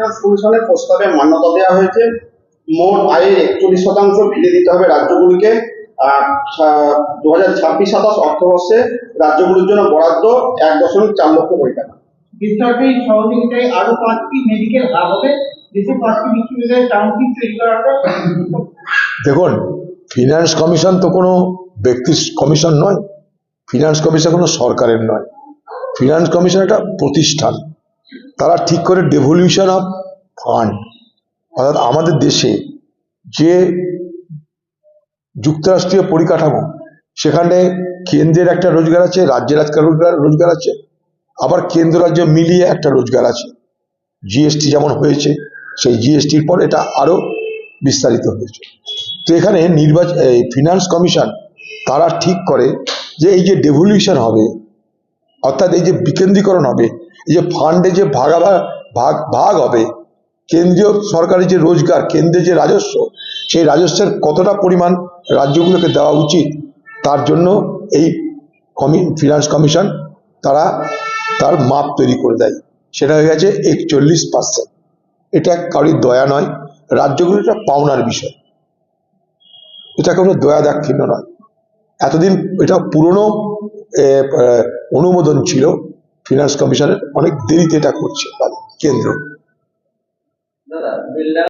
Finance কমিশনের প্রস্তাবে মান্যতা দেওয়া হয়েছে। মোট আয়ের একচল্লিশ শতাংশ ফিরে দিতে হবে রাজ্যগুলিকে। আর দু হাজার ছাব্বিশ সাতাশ অর্থবর্ষে রাজ্যগুলির জন্য বরাদ্দ এক দশমিক চার লক্ষ কোটি টাকা। বেসরকারি সহযোগিতায় আরও পাঁচটি মেডিকেল হাব হবে। দেশে পাঁচটি বিশ্ববিদ্যালয়ের টাউনশিপ তৈরি করা দেখুন ফিনান্স কমিশন তো কোনো ব্যক্তির কমিশন নয়। ফিনান্স কমিশন কোনো সরকারের নয়। ফিনান্স কমিশন একটা প্রতিষ্ঠান। তারা ঠিক করে ডেভলিউশন অফ ফান্ড অর্থাৎ আমাদের দেশে যে যুক্তরাষ্ট্রীয় পরিকাঠামো, সেখানে কেন্দ্রের একটা রোজগার আছে, রাজ্যের একটা রোজগার রোজগার আছে, আবার কেন্দ্র রাজ্য মিলিয়ে একটা রোজগার আছে। জিএসটি যেমন হয়েছে, সেই জিএসটির পর এটা আরও বিস্তারিত হয়েছে। তো এখানে নির্বাচন ফিনান্স কমিশন তারা ঠিক করে যে এই যে ডেভলিউশন হবে, অর্থাৎ এই যে বিকেন্দ্রীকরণ হবে যে ফান্ডে যে ভাগাভা ভাগ ভাগ হবে, কেন্দ্রীয় সরকারের যে রোজগার, কেন্দ্রের যে রাজস্ব, সেই রাজস্বের কতটা পরিমাণ রাজ্যগুলোকে দেওয়া উচিত, তার জন্য এই কমি ফিনান্স কমিশন তারা তার মাপ তৈরি করে দেয়। সেটা হয়ে গেছে একচল্লিশ পার্সেন্ট এটা কারোর দয়া নয়, রাজ্যগুলো একটা পাওনার বিষয়। এটা কোনো দয়া দাক্ষিণ্য নয়। এতদিন এটা পুরনো অনুমোদন ছিল। ফিনান্স কমিশনের অনেক দেরিতে এটা করছে কেন্দ্র।